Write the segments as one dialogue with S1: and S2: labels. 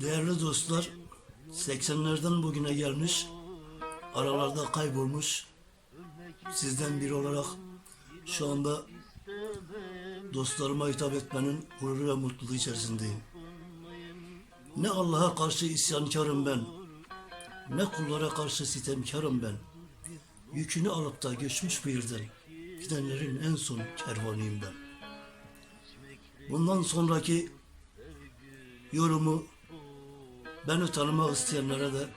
S1: Değerli dostlar, 80'lerden bugüne gelmiş, aralarda kaybolmuş, sizden biri olarak şu anda dostlarıma hitap etmenin gururu ve mutluluğu içerisindeyim. Ne Allah'a karşı isyankarım ben, ne kullara karşı sitemkarım ben. Yükünü alıp da göçmüş bir yerden, gidenlerin en son kervanıyım ben. Bundan sonraki yorumu beni tanımak isteyenlere de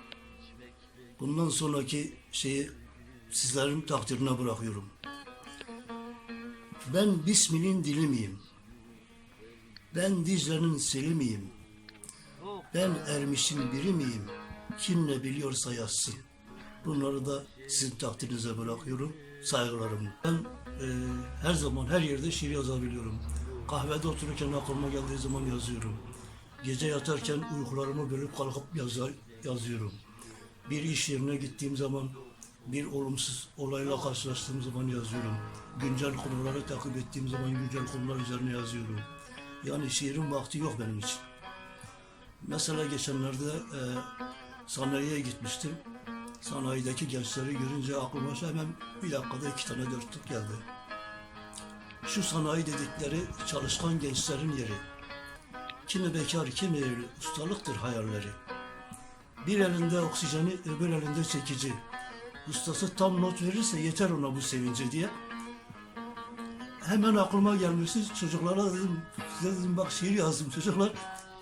S1: bundan sonraki şeyi sizlerin takdirine bırakıyorum. Ben Bismil'in dili miyim? Ben Dicle'nin seli miyim? Ben Ermiş'in biri miyim? Kim ne biliyorsa yazsın. Bunları da sizin takdirinize bırakıyorum. Saygılarımla. Ben e, her zaman her yerde şiir yazabiliyorum. Kahvede otururken aklıma geldiği zaman yazıyorum. Gece yatarken uykularımı bölüp kalkıp yaza- yazıyorum. Bir iş yerine gittiğim zaman bir olumsuz olayla karşılaştığım zaman yazıyorum. Güncel konuları takip ettiğim zaman güncel konular üzerine yazıyorum. Yani şiirin vakti yok benim için. Mesela geçenlerde e, sanayiye gitmiştim. Sanayideki gençleri görünce aklıma şey hemen bir dakikada iki tane dörtlük geldi. Şu sanayi dedikleri çalışkan gençlerin yeri. Kimi bekar, kimi evli, ustalıktır hayalleri. Bir elinde oksijeni, öbür elinde çekici. Ustası tam not verirse yeter ona bu sevinci diye. Hemen aklıma gelmişti. Çocuklara dedim, dedim bak şiir yazdım çocuklar.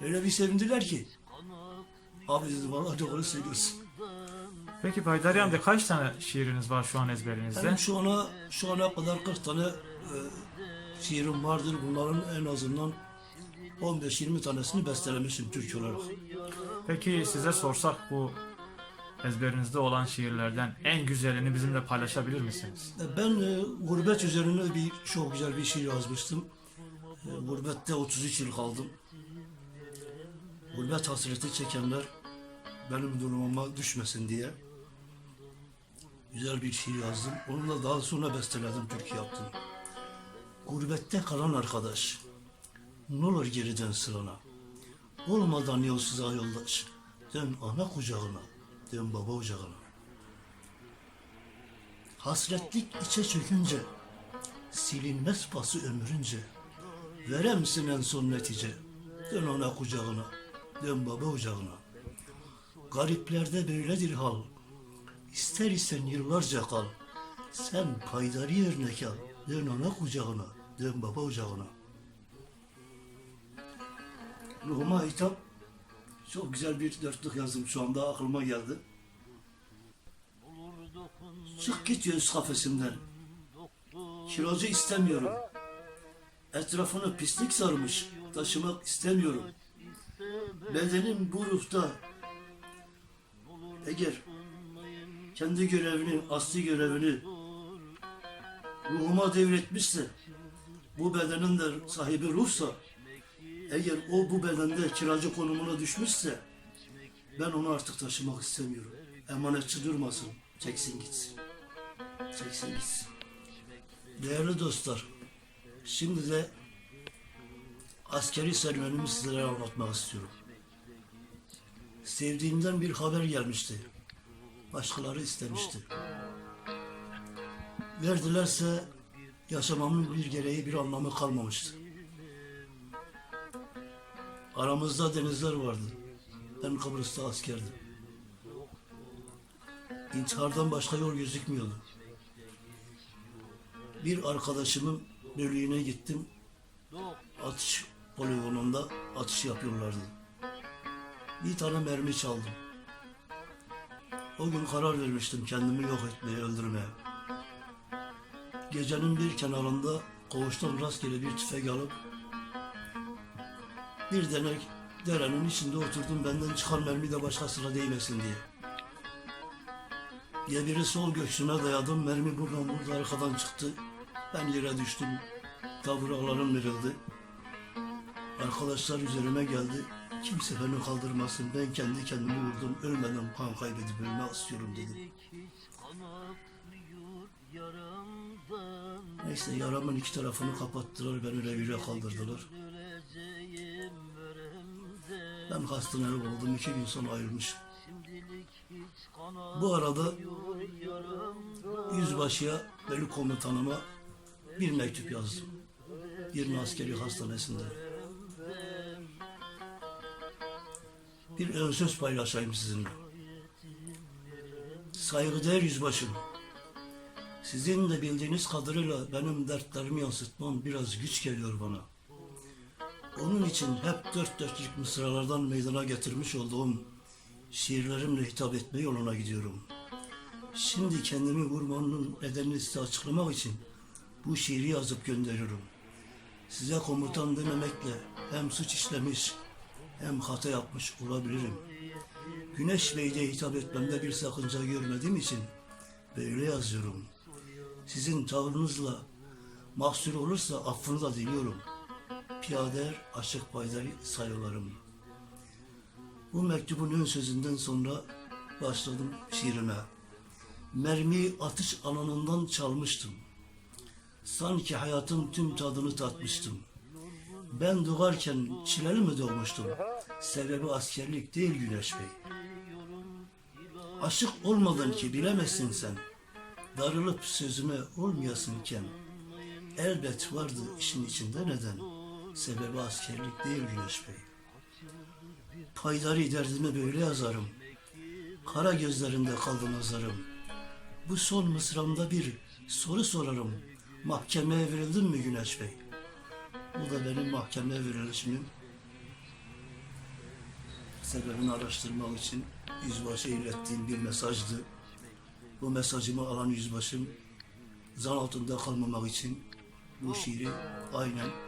S1: Öyle bir sevindiler ki. Abi dedim valla doğru söylüyorsun.
S2: Peki Baydari amca kaç tane şiiriniz var şu an ezberinizde?
S1: Ben şu ana şu ana kadar 40 tane e, şiirim vardır. Bunların en azından 15-20 tanesini bestelemişim Türk olarak.
S2: Peki size sorsak bu ezberinizde olan şiirlerden en güzelini bizimle paylaşabilir misiniz?
S1: E, Ben e, gurbet üzerine bir çok güzel bir şiir yazmıştım. E, gurbette 33 yıl kaldım. Gurbet hasreti çekenler benim durumuma düşmesin diye güzel bir şiir yazdım. Onu da daha sonra besteledim, Türkiye yaptım. Gurbette kalan arkadaş, ne olur geriden sırana. Olmadan yolsuza yoldaş, dön ana kucağına, dön baba ocağına. Hasretlik içe çökünce, silinmez pası ömrünce, veremsin en son netice, dön ana kucağına, dön baba ocağına. Gariplerde böyledir hal, ister isen yıllarca kal, sen paydarı örnek al, dön ana kucağına, dön baba ocağına. Ruhuma hitap, çok güzel bir dörtlük yazdım şu anda aklıma geldi. Çık git göğüs kafesimden. Kilocu istemiyorum. Etrafını pislik sarmış. Taşımak istemiyorum. Bedenim bu ruhta. Eğer kendi görevini, asli görevini ruhuma devretmişse, bu bedenin de sahibi ruhsa, eğer o bu bedende kiracı konumuna düşmüşse, ben onu artık taşımak istemiyorum. Emanetçi durmasın, çeksin gitsin. Çeksin gitsin. Değerli dostlar, şimdi de askeri serüvenimi sizlere anlatmak istiyorum. Sevdiğimden bir haber gelmişti. Başkaları istemişti. Verdilerse yaşamamın bir gereği bir anlamı kalmamıştı. Aramızda denizler vardı. Ben Kıbrıs'ta askerdim. İntihardan başka yol gözükmüyordu. Bir arkadaşımın bölüğüne gittim. Atış poligonunda atış yapıyorlardı. Bir tane mermi çaldım. O gün karar vermiştim kendimi yok etmeye, öldürmeye. Gecenin bir kenarında koğuştan rastgele bir tüfek alıp bir denek derenin içinde oturdum benden çıkan mermi de başkasına değmesin diye. Ya biri sol göğsüme dayadım, mermi buradan burada arkadan çıktı. Ben yere düştüm, taburağlarım verildi. Arkadaşlar üzerime geldi. Kimse beni kaldırmasın, ben kendi kendimi vurdum, ölmeden kan kaybedip ölmek istiyorum dedim. Neyse yaramın iki tarafını kapattılar, beni revire kaldırdılar. Ben hastanelik oldum. iki gün sonra ayrılmışım. Bu arada yüzbaşıya, bölük komutanıma bir mektup yazdım. Bir askeri hastanesinde. Bir ön söz paylaşayım sizinle. Saygıdeğer yüzbaşım, sizin de bildiğiniz kadarıyla benim dertlerimi yansıtmam biraz güç geliyor bana. Onun için hep dört dörtlük mısralardan meydana getirmiş olduğum şiirlerimle hitap etme yoluna gidiyorum. Şimdi kendimi vurmanın nedenini size açıklamak için bu şiiri yazıp gönderiyorum. Size komutan dememekle hem suç işlemiş hem hata yapmış olabilirim. Güneş Bey diye hitap etmemde bir sakınca görmediğim için böyle yazıyorum. Sizin tavrınızla mahsur olursa affını da diliyorum. Piyader Aşık Baydari sayılarım. Bu mektubun ön sözünden sonra başladım şiirime. Mermiyi atış alanından çalmıştım. Sanki hayatın tüm tadını tatmıştım. Ben doğarken çileli mi doğmuştum? Sebebi askerlik değil Güneş Bey. Aşık olmadın ki bilemezsin sen. Darılıp sözüme olmayasınken. Elbet vardı işin içinde neden? Sebebi askerlik değil Güneş Bey. Paydari derdimi böyle yazarım. Kara gözlerinde kaldı nazarım. Bu son mısramda bir soru sorarım. Mahkemeye verildin mi Güneş Bey? Bu da benim mahkemeye verilişimin sebebini araştırmak için yüzbaşı ilettiğim bir mesajdı. Bu mesajımı alan yüzbaşım zan altında kalmamak için bu şiiri aynen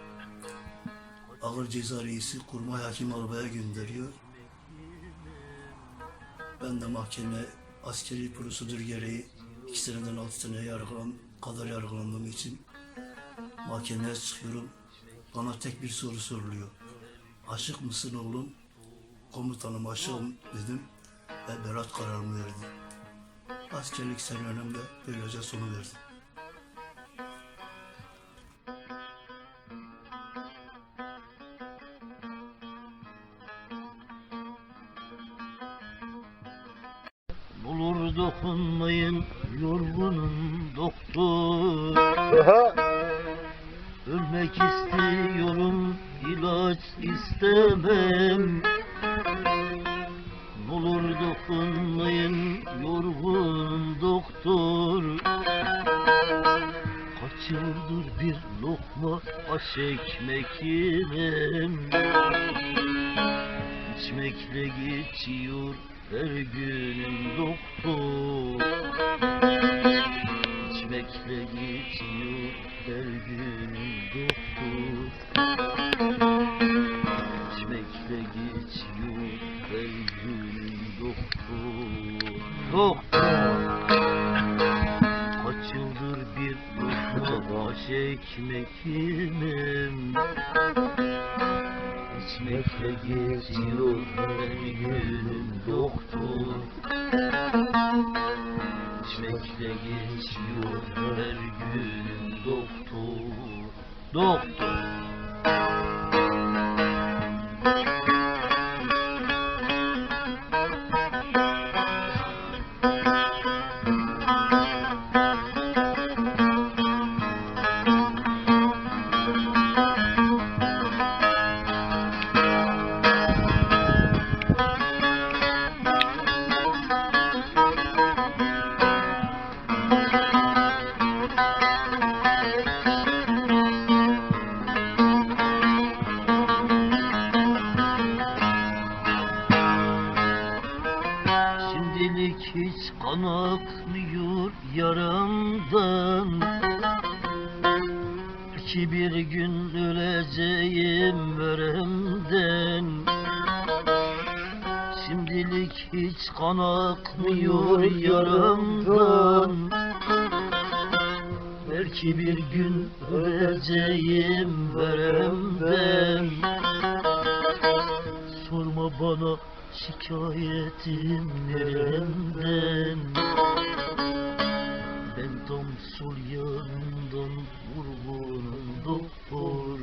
S1: Ağır Ceza Reisi Kurmay Hakim Alba'ya gönderiyor. Ben de mahkeme askeri prosedür gereği iki seneden altı seneye yargılan, kadar yargılandığım için mahkemeye çıkıyorum. Bana tek bir soru soruluyor. Aşık mısın oğlum? Komutanım aşığım dedim ve berat kararımı verdim. Askerlik serüvenim de böylece sonu verdi.
S3: Doktor Ölmek istiyorum ilaç istemem. Bulur dokunmayın yorgunum doktor. Kaç yıldır bir lokma aş ekmek yemem. İçmekle geçiyor her günüm doktor Geçiyor her günüm doktor İçmekle geçiyor günüm doktor Doktor! Kaç yıldır bir lokma baş ekmek yemem İçmekle geçiyor günüm doktor İçmekle geçiyor her günüm doktor. Doktor kan akmıyor yaramdan Ki bir gün öleceğim veremden Şimdilik hiç kan akmıyor yaramdan Belki bir gün öleceğim veremden Sorma bana şikayetim nereden Ben tam sol yanından vurgunum doktor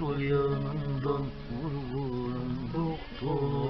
S3: Yanımdan vurgunum doktor